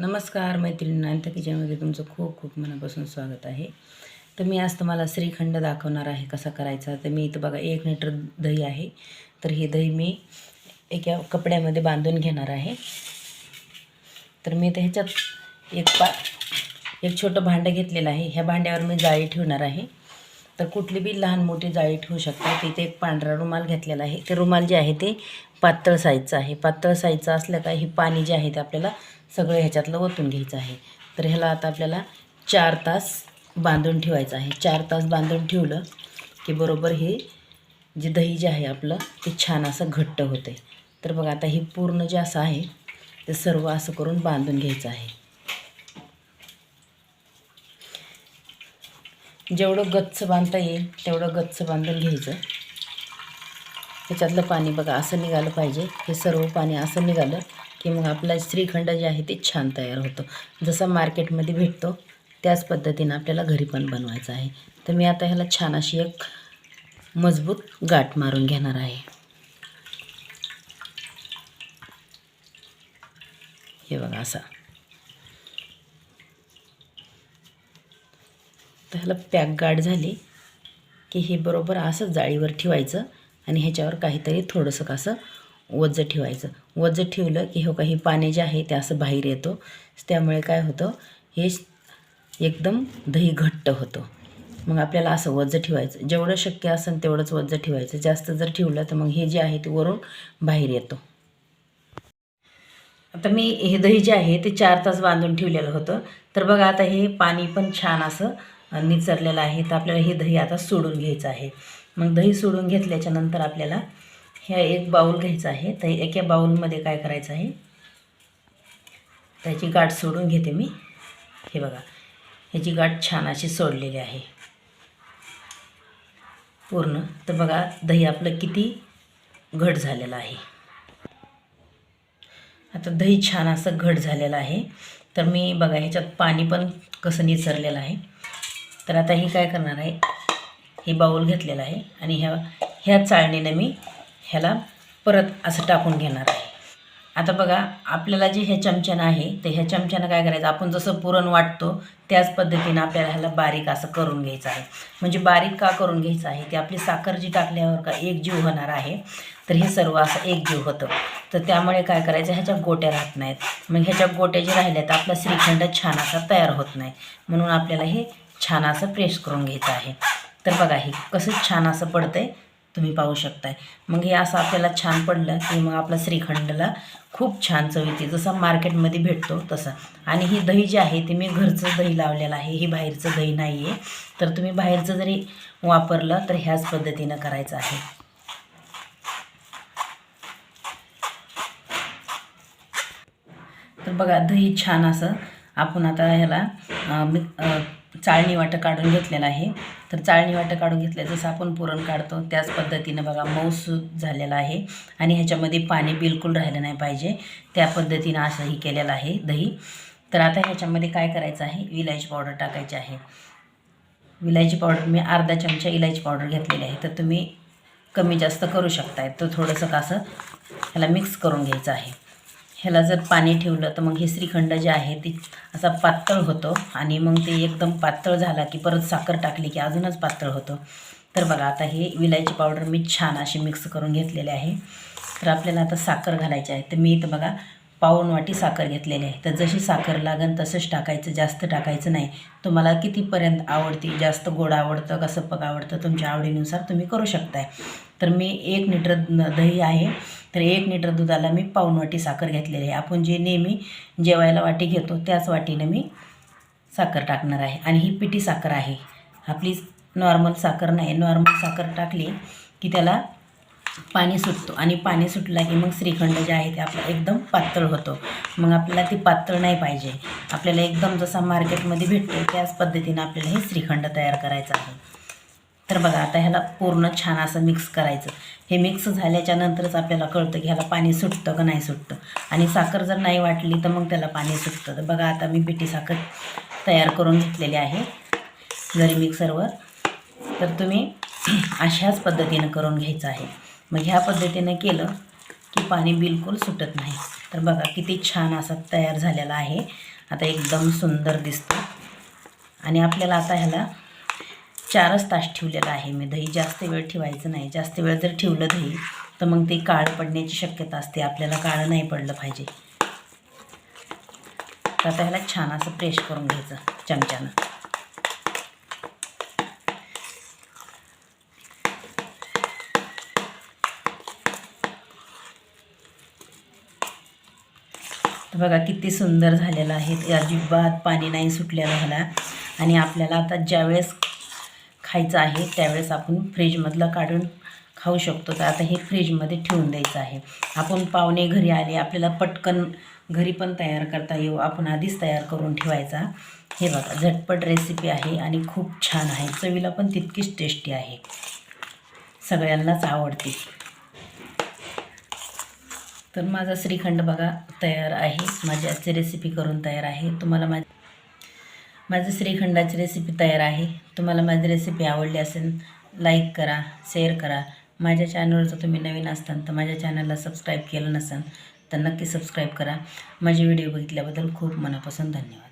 नमस्कार मैत्रिणी अनिता किचनमध्ये तुमचं खूप खूप मनापासून स्वागत आहे. तर मी आज तुम्हाला श्रीखंड दाखवणार आहे कसा करायचा. तर मी इथं बघा एक लिटर दही आहे. तर हे दही मी एका कपड्यामध्ये बांधून घेणार आहे. तर मी तर ह्याच्यात एक पा एक छोटं भांडं घेतलेलं आहे. ह्या भांड्यावर मी जाळी ठेवणार आहे. तर कुठली बी लहान मोठी जाळी ठेवू शकता. तिथे एक पांढरा रुमाल घेतलेला आहे. ते रुमाल जे आहे ते पातळ साईजचं आहे. पातळ साईजचं असलं का हे पाणी जे आहे ते आपल्याला सगळं ह्याच्यातलं ओतून घ्यायचं आहे. तर ह्याला आता आपल्याला चार तास बांधून ठेवायचं आहे. चार तास बांधून ठेवलं की बरोबर हे जे दही जे आहे आपलं ते छान असं घट्ट होते तर बघा आता हे पूर्ण जे असं आहे ते सर्व असं करून बांधून घ्यायचं आहे. जेवढं गच्च बांधता येईल तेवढं गच्च बांधून घ्यायचं. त्याच्यातलं पाणी बघा असं निघालं पाहिजे. हे सर्व पाणी असं निघालं की मग आपला श्रीखंड जे आहे ते छान तयार होतं. जसं मार्केटमध्ये भेटतो त्याच पद्धतीनं आपल्याला घरी पण बनवायचं आहे. तर मी आता ह्याला छान अशी एक मजबूत गाठ मारून घेणार आहे. हे बघा असा. तर ह्याला पॅक गाठ झाली की हे बरोबर असं जाळीवर ठेवायचं. आणि ह्याच्यावर काहीतरी थोडंसं कसं वज्ज ठेवायचं. वज्ज ठेवलं की हो काही पाणी जे आहे ते असं बाहेर येतो. त्यामुळे काय होतं हे एकदम दही घट्ट होतं. मग आपल्याला असं वज्ज ठेवायचं. जेवढं शक्य असेल तेवढंच वज्ज ठेवायचं. जास्त जर ठेवलं तर मग हे जे आहे ते वरून बाहेर येतो. आता मी हे दही जे आहे ते चार तास बांधून ठेवलेलं होतं. तर बघा आता हे पाणी पण छान असं निचरलेलं आहे. तर आपल्याला हे दही आता सोडून घ्यायचं आहे. मग दही सोडून घेतल्याच्या नंतर आपल्याला ह्या एक बाऊल घ्यायचा आहे. तर एका बाऊलमध्ये काय करायचं आहे? त्याची गाठ सोडून घेते मी. हे बघा ह्याची गाठ छान अशी सोडलेली आहे. पूर्ण. तर बघा दही आपलं किती घट झालेलं आहे. आता दही छान असं घट झालेलं आहे. तर मी बघा ह्याच्यात पाणी पण कसं निचरलेलं आहे. तर आता ही काय करणार आहे? हे बाऊल घेतलेलं आहे आणि ह्या ह्या चाळणीनं मी ह्याला परत असं टाकून घेणार आहे. आता बघा आपल्याला जे ह्या चमच्यानं आहे तर ह्या चमच्यानं काय करायचं? आपण जसं पुरण वाटतो त्याच पद्धतीनं आपल्याला ह्याला बारीक असं करून घ्यायचं आहे. म्हणजे बारीक का करून घ्यायचं आहे? ते आपली साखर जी टाकल्यावर का एक जीव होणार आहे तर हे सर्व असं एक जीव होतं. तर त्यामुळे काय करायचं? ह्याच्या गोट्या राहत नाहीत. मग ह्याच्या गोट्या जे राहिल्या तर आपला श्रीखंड छान असा तयार होत नाही. म्हणून आपल्याला हे छान असं प्रेस करून घ्यायचं आहे. तर बघा हे कसं छान असं पडतं आहे तुम्ही पाहू शकताय. मग हे असं आपल्याला छान पडलं की मग आपला श्रीखंडला खूप छान चव येते. जसं मार्केटमध्ये भेटतो तसं. आणि ही दही जी आहे ते मी घरचं दही लावलेलं आहे. हे बाहेरचं दही नाही आहे तर तुम्ही बाहेरचं जरी वापरलं तर ह्याच पद्धतीनं करायचं आहे. तर बघा दही छान असं आपण आता ह्याला मी चाळणी वाटं काढून घेतलेलं आहे. तर चाळणी वाटं काढून घेतलं जसं आपण पुरण काढतो त्याच पद्धतीनं बघा मऊसूद झालेला आहे आणि ह्याच्यामध्ये पाणी बिलकुल राहिलं नाही पाहिजे. त्या पद्धतीनं असंही केलेलं आहे दही. तर आता ह्याच्यामध्ये काय करायचं आहे? इलायची पावडर टाकायची आहे. विलायची पावडर मी अर्धा चमचा इलायची पावडर घेतलेली आहे. तर तुम्ही कमी जास्त करू शकताय. तो थोडंसं कसं ह्याला मिक्स करून घ्यायचं आहे. ह्याला जर पाणी ठेवलं तर मग हे श्रीखंड जे आहे ते असा पातळ होतो आणि मग ते एकदम पातळ झाला की परत साखर टाकली की अजूनच पातळ होतं. तर बघा आता हे विलायची पावडर मी छान अशी मिक्स करून घेतलेली आहे. तर आपल्याला आता साखर घालायची आहे. तर मी इथं बघा पाऊण वाटी साखर घेतलेली आहे. तर जशी साखर लागेल तसंच टाकायचं जास्त टाकायचं नाही. तुम्हाला कितीपर्यंत आवडते जास्त गोड आवडतं का सपक आवडतं तुमच्या आवडीनुसार तुम्ही करू शकताय. तर मी एक लिटर दही आहे. तर एक लिटर दुधाला मी पाऊण वाटी साखर घेतलेली आहे. आपण जे नेहमी जेवायला वाटी घेतो त्याच वाटीनं मी साखर टाकणार आहे. आणि ही पिठी साखर आहे. आपली नॉर्मल साखर नाही. नॉर्मल साखर टाकली की त्याला पाणी सुटतो आणि पाणी सुटला की मग श्रीखंड जे आहे ते आपला एकदम पातळ होतो. मग आपल्याला ती पातळ नाही पाहिजे. आपल्याला एकदम जसा मार्केटमध्ये भेटतो त्याच पद्धतीनं आपल्याला हे श्रीखंड तयार करायचं आहे. तर बघा आता ह्याला पूर्ण छान असं मिक्स करायचं. हे मिक्स झाल्याच्या नंतरच आपल्याला कळतं की ह्याला पाणी सुटतं का नाही सुटतं. आणि साखर जर नाही वाटली तर मग त्याला पाणी सुटतं. तर बघा आता मी पिठी साखर तयार करून घेतलेली आहे. जरी मिक्सरवर तर तुम्ही अशाच पद्धतीनं करून घ्यायचं आहे. मग ह्या पद्धतीनं केलं की पाणी बिलकुल सुटत नाही. तर बघा किती छान असा तयार झालेला आहे. आता एकदम सुंदर दिसतो. आणि आपल्याला आता ह्याला चारच तास ठेवलेलं आहे. मी दही जास्त वेळ ठेवायचं नाही. जास्त वेळ जर ठेवलं दही तर मग ते काळं पडण्याची शक्यता असते. आपल्याला काळं नाही पडलं पाहिजे. तर आता ह्याला छान असं प्रेश करून घ्यायचं चमच्यानं. बघा किती सुंदर झालेलं आहे. अजिबात पाणी नाही सुटलेलं ह्याला. आणि आपल्याला आता ज्यावेळेस खायचं आहे त्यावेळेस आपण फ्रीजमधलं काढून खाऊ शकतो. तर आता हे फ्रीजमध्ये ठेवून द्यायचं आहे. आपण पाहुणे घरी आले आपल्याला पटकन घरी पण तयार करता येऊ. आपण आधीच तयार करून ठेवायचा. हे बघा झटपट रेसिपी आहे आणि खूप छान आहे. चवीला पण तितकीच टेस्टी आहे. सगळ्यांनाच आवडते. तर माझा श्रीखंड बघा तयार आहे. माझी आजची रेसिपी करून तयार आहे. तुम्हाला माझ माझी श्रीखंडाची रेसिपी तयार आहे. तुम्हाला माझी रेसिपी आवडली असेल लाईक करा शेअर करा. माझ्या चॅनलवर जर तुम्ही नवीन असताल तर माझ्या चॅनलला सबस्क्राईब केलं नसेल तर नक्की सबस्क्राईब करा. माझे व्हिडिओ बघितल्याबद्दल खूप मनापासून धन्यवाद.